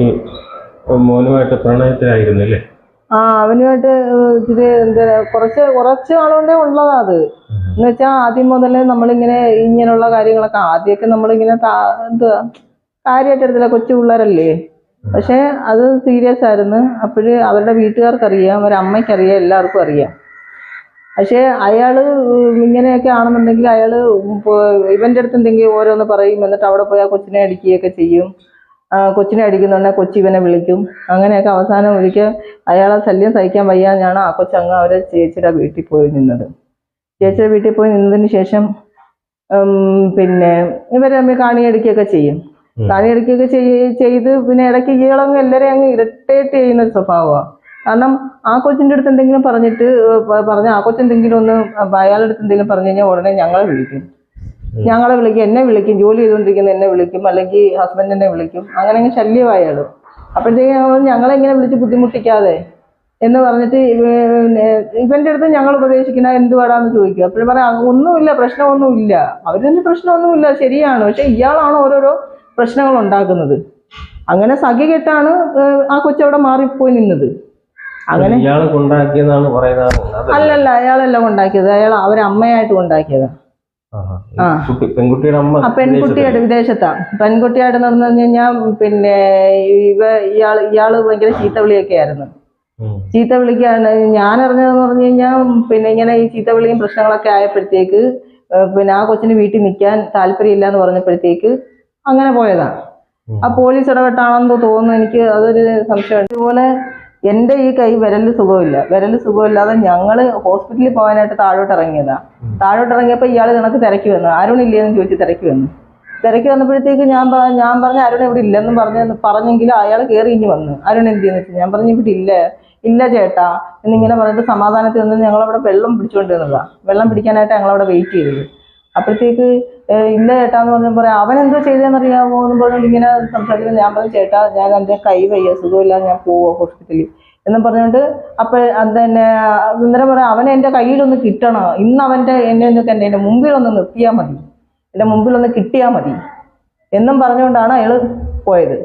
ഈ മോനുമായിട്ട് പ്രണയത്തിലായിരുന്നു അല്ലേ ആ അവനുമായിട്ട് ഇച്ചിരി എന്താ കുറച്ച് കുറച്ച് നാളുകൊണ്ടേ ഉള്ളതാ അത്. എന്ന് വെച്ചാൽ ആദ്യം മുതലേ നമ്മളിങ്ങനെ ഇങ്ങനെയുള്ള കാര്യങ്ങളൊക്കെ ആദ്യമൊക്കെ നമ്മളിങ്ങനെ എന്താ കാര്യമായിട്ട് എടുത്തില്ല. കൊച്ചു പിള്ളേരല്ലേ. പക്ഷെ അത് സീരിയസ് ആയിരുന്നു. അപ്പോഴ് അവരുടെ വീട്ടുകാർക്കറിയാം അമ്മയ്ക്കറിയാം എല്ലാവർക്കും അറിയാം. പക്ഷേ അയാൾ ഇങ്ങനെയൊക്കെ ആണെന്നുണ്ടെങ്കിൽ അയാൾ ഇവന്റെ അടുത്ത് എന്തെങ്കിലും ഓരോന്ന് പറയും. എന്നിട്ട് അവിടെ പോയി ആ കൊച്ചിനെ അടിക്കുകയൊക്കെ ചെയ്യും. കൊച്ചിനെ അടിക്കുന്നുണ്ടെങ്കിൽ കൊച്ചി ഇവനെ വിളിക്കും. അങ്ങനെയൊക്കെ അവസാനം ഒരിക്കൽ അയാളെ ശല്യം സഹിക്കാൻ വയ്യാഞ്ഞാണ് ആ കൊച്ചങ്ങ് അവരെ ചേച്ചിയുടെ വീട്ടിൽ പോയി നിന്നത്. ചേച്ചിയുടെ വീട്ടിൽ പോയി നിന്നതിന് ശേഷം പിന്നെ ഇവരെ തമ്മിൽ കാണിയടിക്കുകയൊക്കെ ചെയ്യും. കാണിയടിക്കുകയൊക്കെ ചെയ്- ചെയ്ത് പിന്നെ ഇടയ്ക്ക് ഇയാളങ്ങ് എല്ലാവരെയും അങ്ങ് ഇറിറ്റേറ്റ് ചെയ്യുന്ന ഒരു സ്വഭാവമാണ്. കാരണം ആ കൊച്ചിന്റെ അടുത്ത് എന്തെങ്കിലും പറഞ്ഞിട്ട് പറഞ്ഞ ആ കൊച്ചെന്തെങ്കിലും ഒന്ന് അയാളുടെ അടുത്ത് എന്തെങ്കിലും പറഞ്ഞു കഴിഞ്ഞാൽ ഉടനെ ഞങ്ങളെ വിളിക്കും. ഞങ്ങളെ വിളിക്കും എന്നെ വിളിക്കും ജോലി ചെയ്തുകൊണ്ടിരിക്കുന്ന എന്നെ വിളിക്കും അല്ലെങ്കിൽ ഹസ്ബൻഡിനെ വിളിക്കും. അങ്ങനെ അങ്ങ് ശല്യമായാലും. അപ്പോഴത്തേക്കും ഞങ്ങളെ ഇങ്ങനെ വിളിച്ച് ബുദ്ധിമുട്ടിക്കാതെ. എന്ന് പറഞ്ഞിട്ട് ഇവ- ഇവന്റെ അടുത്ത് ഞങ്ങൾ ഉപദേശിക്കുന്ന എന്തുവാടാന്ന് ചോദിക്കും. അപ്പോഴും പറയാം ഒന്നുമില്ല പ്രശ്നമൊന്നുമില്ല. അവരൊന്നും പ്രശ്നമൊന്നുമില്ല ശരിയാണ്. പക്ഷെ ഇയാളാണ് ഓരോരോ പ്രശ്നങ്ങൾ ഉണ്ടാക്കുന്നത്. അങ്ങനെ സഖി കെട്ടാണ് ആ കൊച്ചവിടെ മാറിപ്പോയി നിന്നത്. അങ്ങനെ അല്ലല്ല അയാളല്ല കൊണ്ടാക്കിയത്. അയാൾ അവരമ്മയായിട്ട്. കുട്ടി പെൺകുട്ടിയുടെ അമ്മ വിദേശത്താ. പെൺകുട്ടിയായിട്ട് നടന്നു കഴിഞ്ഞാൽ പിന്നെ ഇവ ഇയാൾ ഇയാൾ ഭയങ്കര ചീത്ത വിളിയൊക്കെ ആയിരുന്നു. ചീത്ത വിളിക്കാണ്. ഞാൻ അറിഞ്ഞതെന്ന് പറഞ്ഞു കഴിഞ്ഞാൽ പിന്നെ ഇങ്ങനെ ഈ ചീത്ത വിളിയും പ്രശ്നങ്ങളൊക്കെ ആയപ്പോഴത്തേക്ക് പിന്നെ ആ കൊച്ചിന് വീട്ടിൽ നിൽക്കാൻ താല്പര്യമില്ല എന്ന് പറഞ്ഞപ്പോഴത്തേക്ക് അങ്ങനെ പോയതാ. ആ പോലീസ് ഇടപെട്ടാണെന്ന് തോന്നുന്നു. എനിക്ക് അതൊരു സംശയമുണ്ട്. ഇതുപോലെ എന്റെ ഈ കൈ വിരൽ സുഖമില്ല. വിരൽ സുഖമില്ലാതെ ഞങ്ങൾ ഹോസ്പിറ്റലിൽ പോകാനായിട്ട് താഴോട്ട് ഇറങ്ങിയതാ. താഴോട്ട് ഇറങ്ങിയപ്പോൾ ഇയാൾ കണക്ക് തിരക്കി വന്നു. അരുണില്ലേന്ന് ചോദിച്ച് തിരക്കി വന്നു. തിരക്കി വന്നപ്പോഴത്തേക്ക് ഞാൻ ഞാൻ പറഞ്ഞ അരുൺ ഇവിടെ ഇല്ലെന്ന് പറഞ്ഞ പറഞ്ഞെങ്കിൽ അയാൾ കയറി ഇനി വന്നു. അരുൺ എന്ത് ചെയ്യുന്നു ഞാൻ പറഞ്ഞു ഇവിടെ ഇല്ല. ഇല്ല ചേട്ടാ. എന്നിങ്ങനെ പറഞ്ഞിട്ട് സമാധാനത്തിൽ നിന്ന് ഞങ്ങളവിടെ വെള്ളം പിടിച്ചുകൊണ്ടിരുന്നതാ വെള്ളം പിടിക്കാനായിട്ട് ഞങ്ങളവിടെ വെയിറ്റ് ചെയ്തത്. അപ്പോഴത്തേക്ക് ഇല്ല ചേട്ടാ എന്ന് പറഞ്ഞപ്പോൾ പറയാം അവൻ എന്തോ ചെയ്തതെന്നറിയാമോ എന്ന് ഇങ്ങനെ സംസാരിക്കുന്നത് ഞാൻ പറഞ്ഞു ചേട്ടാ ഞാൻ എന്റെ കൈ വയ്യ സുഖമില്ല ഞാൻ പോവാ ഹോസ്പിറ്റലിൽ. എന്നും പറഞ്ഞുകൊണ്ട് അപ്പോൾ അത് തന്നെ അന്നേരം പറയാം അവനെ എന്റെ കയ്യിലൊന്ന് കിട്ടണം. ഇന്ന് അവന്റെ എന്നെ ഒന്ന് എന്റെ എന്റെ മുമ്പിലൊന്ന് നിർത്തിയാൽ മതി. എന്റെ മുമ്പിലൊന്ന് കിട്ടിയാൽ മതി. എന്നും പറഞ്ഞുകൊണ്ടാണ് അയാൾ പോയത്.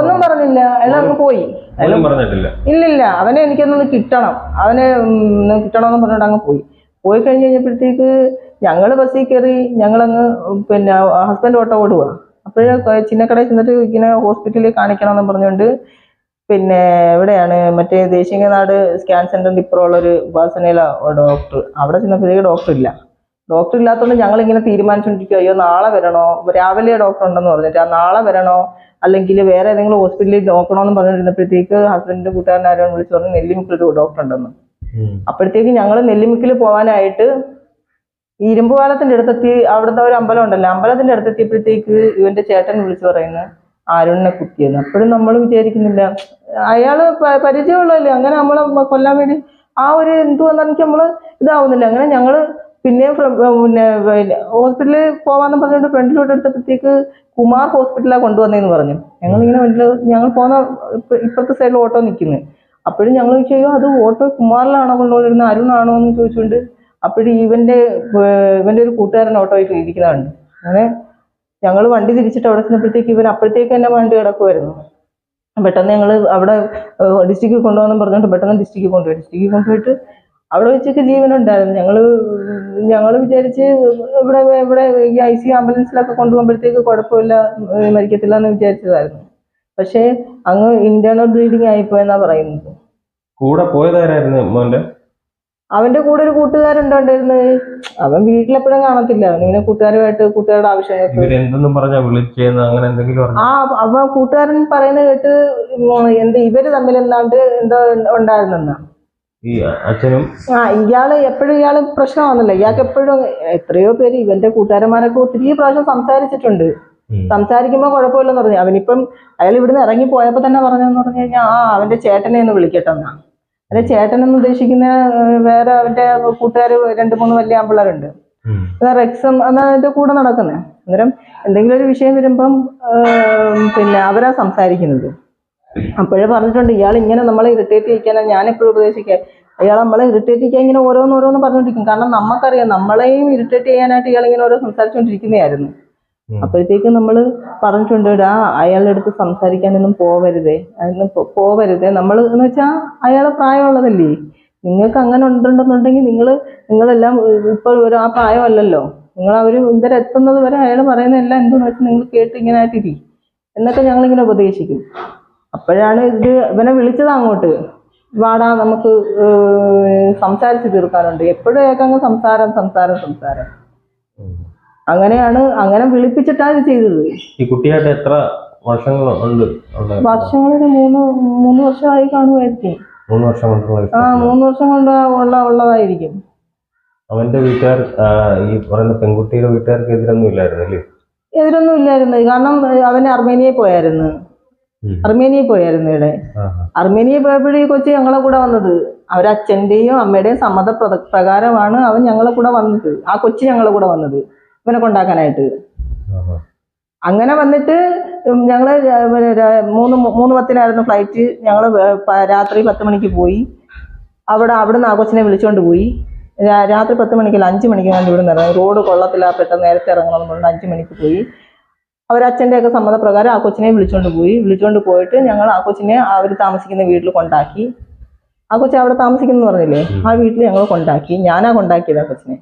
ഒന്നും പറഞ്ഞില്ല. അയാൾ അങ്ങ് പോയി. ഒന്നും പറഞ്ഞിട്ടില്ല. ഇല്ലില്ല. അവനെ എനിക്കൊന്ന് കിട്ടണം. അവനെ കിട്ടണമെന്ന് പറഞ്ഞിട്ട് അങ്ങ് പോയി. പോയി കഴിഞ്ഞ് കഴിഞ്ഞപ്പോഴത്തേക്ക് ഞങ്ങൾ ബസ്സിൽ കയറി ഞങ്ങളങ്ങ് പിന്നെ ഹസ്ബൻഡ് ഓട്ടോ ഓടുക അപ്പോഴേ ചിന്നക്കടയിൽ ചെന്നിട്ട് ഇങ്ങനെ ഹോസ്പിറ്റലിൽ കാണിക്കണമെന്ന് പറഞ്ഞുകൊണ്ട് പിന്നെ എവിടെയാണ് മറ്റേ ദേശീയനാട് സ്കാൻ സെന്ററിന്റെ ഇപ്പുറമുള്ളൊരു ഉപാസനയില ഡോക്ടർ അവിടെ ചെന്നപ്പോഴത്തേക്ക് ഡോക്ടർ ഇല്ല. ഡോക്ടർ ഇല്ലാത്തതുകൊണ്ട് ഞങ്ങൾ ഇങ്ങനെ തീരുമാനിച്ചുകൊണ്ടിരിക്കുക അയ്യോ നാളെ വരണോ? രാവിലെ ഡോക്ടർ ഉണ്ടെന്ന് പറഞ്ഞിട്ട് ആ നാളെ വരണോ? അല്ലെങ്കിൽ വേറെ ഏതെങ്കിലും ഹോസ്പിറ്റലിൽ നോക്കണമെന്ന് പറഞ്ഞിരുന്നപ്പോഴത്തേക്ക് ഹസ്ബൻഡിന്റെ കൂട്ടുകാരനാരും വിളിച്ചു പറഞ്ഞു നെല്ലിമുക്കിൽ ഒരു ഡോക്ടർ ഉണ്ടെന്ന്. അപ്പോഴത്തേക്ക് ഞങ്ങൾ നെല്ലിമുക്കിൽ പോകാനായിട്ട് ഇരുമ്പുപാലത്തിന്റെ അടുത്തെത്തി അവിടുത്തെ ഒരു അമ്പലം ഉണ്ടല്ലോ അമ്പലത്തിന്റെ അടുത്തെത്തിയപ്പോഴത്തേക്ക് ഇവന്റെ ചേട്ടൻ വിളിച്ചു പറയുന്നത് ആരുണിനെ കുത്തിയെന്ന്? അപ്പോഴും നമ്മൾ വിചാരിക്കുന്നില്ല. അയാൾ പരിചയമുള്ളല്ലേ അങ്ങനെ നമ്മളെ കൊല്ലാൻ വേണ്ടി ആ ഒരു എന്തു എനിക്ക് നമ്മൾ ഇതാവുന്നില്ല. അങ്ങനെ ഞങ്ങൾ പിന്നെയും പിന്നെ ഹോസ്പിറ്റലിൽ പോവാന്ന് പറഞ്ഞിട്ട് ഫ്രണ്ടിലോട്ട് എടുത്തപ്പോഴത്തേക്ക് കുമാർ ഹോസ്പിറ്റലാണ് കൊണ്ടുവന്നതെന്ന് പറഞ്ഞു. ഞങ്ങൾ ഇങ്ങനെ വണ്ടിയിൽ ഞങ്ങൾ പോകുന്ന ഇപ്പുറത്തെ സൈഡിൽ ഓട്ടോ നിൽക്കുന്നു. അപ്പോഴും ഞങ്ങൾ ചോദിച്ചു അത് ഓട്ടോ കുമാറിലാണോ കൊണ്ടുപോയിരുന്നത് അരുണാണോ എന്ന് ചോദിച്ചുകൊണ്ട് അപ്പോഴും ഇവന്റെ ഇവന്റെ ഒരു കൂട്ടുകാരൻ ഓട്ടോയിൽ ഇരിക്കുന്നതുണ്ട് അങ്ങനെ ഞങ്ങൾ വണ്ടി തിരിച്ചിട്ട് അവിടെ ചെന്നപ്പോഴത്തേക്ക് ഇവൻ അപ്പോഴത്തേക്ക് തന്നെ വണ്ടി കിടക്കുമായിരുന്നു പെട്ടെന്ന് ഞങ്ങൾ അവിടെ ഡിസ്ട്രിക്റ്റിൽ കൊണ്ടുപോകാന്ന് പറഞ്ഞിട്ട് പെട്ടെന്ന് ഡിസ്ട്രിക്റ്റിൽ കൊണ്ടുപോയി. ഡിസ്ട്രിക്റ്റിൽ കൊണ്ടുപോയിട്ട് അവിടെ വെച്ചൊക്കെ ജീവനുണ്ടായിരുന്നു ഞങ്ങൾ ഞങ്ങൾ വിചാരിച്ച് ഇവിടെ ഇവിടെ ഈ ഐ സി ആംബുലൻസിലൊക്കെ കൊണ്ടുപോകുമ്പോഴത്തേക്ക് കുഴപ്പമില്ല മരിക്കത്തില്ല എന്ന് വിചാരിച്ചതായിരുന്നു. പക്ഷേ അങ്ങ് ഇന്റേണൽ ബ്ലീഡിങ് ആയിപ്പോയെന്നാ പറയുന്നത്. കൂടെ പോയതാരായിരുന്നു മോന്റെ? അവന്റെ കൂടെ ഒരു കൂട്ടുകാരുണ്ടായിരുന്നു അവൻ വീട്ടിലെപ്പോഴും കാണത്തില്ല. അവനിങ്ങനെ കൂട്ടുകാരുമായിട്ട് കൂട്ടുകാരുടെ ഇവരെന്തെന്നും പറഞ്ഞാ വിളിച്ചേന്ന് അങ്ങനെ എന്തെങ്കിലും ആ അവ കൂട്ടുകാരൻ പറയുന്ന കേട്ട് എന്ത് ഇവർ തമ്മിൽ എന്താണ്ട് എന്തോ ഉണ്ടായിരുന്നെന്നാ? അച്ഛനും ആ ഇയാൾ എപ്പോഴും ഇയാൾ പ്രശ്നമാണല്ലോ ഇയാൾക്ക് എപ്പോഴും എത്രയോ പേര് ഇവന്റെ കൂട്ടുകാരന്മാരൊക്കെ ഒത്തിരി പ്രാവശ്യം സംസാരിച്ചിട്ടുണ്ട്. സംസാരിക്കുമ്പോ സംസാരിക്കുമ്പോൾ കുഴപ്പമില്ലെന്ന് പറഞ്ഞു. അവനിപ്പം അയാൾ ഇവിടുന്ന് ഇറങ്ങി പോയപ്പോ തന്നെ പറഞ്ഞെന്ന് പറഞ്ഞു കഴിഞ്ഞാൽ ആ അവന്റെ ചേട്ടനെ ഒന്ന് വിളിക്കട്ടെ ചേട്ടൻ എന്ന് ഉദ്ദേശിക്കുന്ന വേറെ അവന്റെ കൂട്ടുകാർ രണ്ട് മൂന്ന് വലിയ ആമ്പിള്ളേരുണ്ട്. റെക്സം എന്നാ അതിന്റെ കൂടെ നടക്കുന്നത് അന്നേരം എന്തെങ്കിലും ഒരു വിഷയം വരുമ്പം പിന്നെ അവരാ സംസാരിക്കുന്നത്. അപ്പോഴേ പറഞ്ഞിട്ടുണ്ട് ഇയാൾ ഇങ്ങനെ നമ്മളെ ഇറിറ്റേറ്റ് ചെയ്യിക്കാനാ ഞാൻ എപ്പോഴും ഉപദേശിക്കുക അയാൾ നമ്മളെ ഇറിറ്റേറ്റ് ചെയ്യാൻ ഇങ്ങനെ ഓരോന്ന് ഓരോന്ന് പറഞ്ഞുകൊണ്ടിരിക്കും. കാരണം നമുക്കറിയാം നമ്മളെയും ഇറിറ്റേറ്റ് ചെയ്യാനായിട്ട് ഇയാൾ ഇങ്ങനെ ഓരോ സംസാരിച്ചുകൊണ്ടിരിക്കുന്നതായിരുന്നു. അപ്പോഴത്തേക്ക് നമ്മൾ പറഞ്ഞിട്ടുണ്ട് ആ അയാളുടെ അടുത്ത് സംസാരിക്കാനൊന്നും പോവരുതേ. അതിന് പോ- പോവരുതേ. നമ്മൾ എന്ന് വെച്ചാൽ അയാളെ പ്രായമുള്ളതല്ലേ. നിങ്ങൾക്ക് അങ്ങനെ ഉണ്ടെന്നുണ്ടെങ്കിൽ നിങ്ങൾ നിങ്ങളെല്ലാം ഇപ്പോൾ ഒരു ആ പ്രായമല്ലല്ലോ. നിങ്ങൾ അവർ ഇവരെ എത്തുന്നത് വരെ അയാൾ പറയുന്ന എല്ലാം എന്തെന്ന് വെച്ചാൽ നിങ്ങൾ കേട്ട് ഇങ്ങനെ ആയിട്ടിരി. എന്നൊക്കെ ഞങ്ങളിങ്ങനെ ഉപദേശിക്കും. അപ്പോഴാണ് ഇത് ഇവനെ വിളിച്ചത് അങ്ങോട്ട്. വാടാ നമുക്ക് സംസാരിച്ച് തീർക്കാനുണ്ട്. എപ്പോഴും ഏക്കങ്ങ് സംസാരം സംസാരം സംസാരം. അങ്ങനെയാണ് അങ്ങനെ വിളിപ്പിച്ചിട്ടാണ് ഇത് ചെയ്തത്. ഈ കുട്ടിയായിട്ട് എത്ര വർഷങ്ങൾ ഉണ്ട്? വർഷങ്ങളൊരു മൂന്ന് മൂന്ന് വർഷമായി കാണുമായിരിക്കും. മൂന്ന് വർഷം കൊണ്ടുള്ള ആ മൂന്ന് വർഷം കൊണ്ട് ഉള്ള ഉള്ളതായിരിക്കും. അവന്റെ വീട്ടുകാർ ഈ പറയുന്ന പെൺകുട്ടിയുടെ വീട്ടുകാർക്ക് എതിരൊന്നും ഇല്ലായിരുന്നു അല്ലേ? എതിരൊന്നും ഇല്ലായിരുന്നു. കാരണം അവൻ അർമേനിയയിൽ പോയായിരുന്നു. അർമേനിയയിൽ പോയായിരുന്നു ഇവിടെ. അർമേനിയയിൽ പോയപ്പോഴേ ഈ കൊച്ചു ഞങ്ങളെ കൂടെ വന്നത്. അവരച്ഛന്റെയും അമ്മയുടെയും സമ്മത പ്ര- പ്രകാരമാണ് അവൻ ഞങ്ങളെ കൂടെ വന്നത്. ആ കൊച്ചു ഞങ്ങളെ കൂടെ വന്നത്. ഇവനെ കൊണ്ടാക്കാനായിട്ട്. അങ്ങനെ വന്നിട്ട് ഞങ്ങൾ മൂന്ന് മൂന്ന് പത്തിനായിരുന്നു ഫ്ലൈറ്റ് ഞങ്ങൾ രാത്രി പത്ത് മണിക്ക് പോയി. അവിടെ അവിടുന്ന് ആ കൊച്ചിനെ വിളിച്ചുകൊണ്ട് പോയി. രാത്രി പത്ത് മണിക്കല്ല അഞ്ച് മണിക്ക് ഞാൻ ഇവിടെ നിന്ന് ഇറങ്ങി. റോഡ് കൊള്ളത്തില്ല പെട്ടെന്ന് നേരത്തെ ഇറങ്ങണം എന്നുള്ള അഞ്ച് മണിക്ക് പോയി. അവരച്ഛന്റെ ഒക്കെ സമ്മതപ്രകാരം ആ കൊച്ചിനെ വിളിച്ചുകൊണ്ട് പോയി. വിളിച്ചുകൊണ്ട് പോയിട്ട് ഞങ്ങൾ ആ കൊച്ചിനെ അവർ താമസിക്കുന്ന വീട്ടിൽ കൊണ്ടാക്കി. ആ കൊച്ചു അവിടെ താമസിക്കുന്നു പറഞ്ഞില്ലേ? ആ വീട്ടിൽ ഞങ്ങൾ കൊണ്ടാക്കി. ഞാനാ കൊണ്ടാക്കിയത് ആ കൊച്ചിനെ.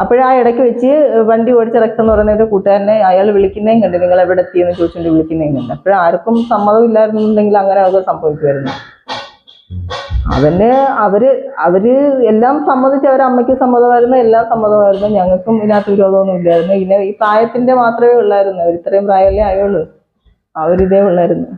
അപ്പോഴാ ഇടയ്ക്ക് വെച്ച് വണ്ടി ഓടിച്ച റക്സ് പറയുന്ന ഒരു കൂട്ടുകാരനെ അയാൾ വിളിക്കുന്നേം കണ്ട് നിങ്ങൾ എവിടെ എത്തിയെന്ന് ചോദിച്ചുകൊണ്ട് വിളിക്കുന്നേം കണ്ട്. അപ്പോഴാർക്കും സമ്മതം ഇല്ലായിരുന്നുണ്ടെങ്കിൽ അങ്ങനെ അത് സംഭവിക്കുമായിരുന്നു. അവന് അവർ അവർ എല്ലാം സമ്മതിച്ച് അവരെ അമ്മയ്ക്ക് സമ്മതമായിരുന്നു എല്ലാം സമ്മതമായിരുന്നു. ഞങ്ങൾക്കും ഇതിനകത്ത് വിരോധമൊന്നും ഇല്ലായിരുന്നു. പിന്നെ ഈ പ്രായത്തിന്റെ മാത്രമേ ഉള്ളായിരുന്നു. അവർ ഇത്രയും പ്രായമല്ലേ ആയുള്ളൂ. അവരിതേ ഉള്ളായിരുന്നു.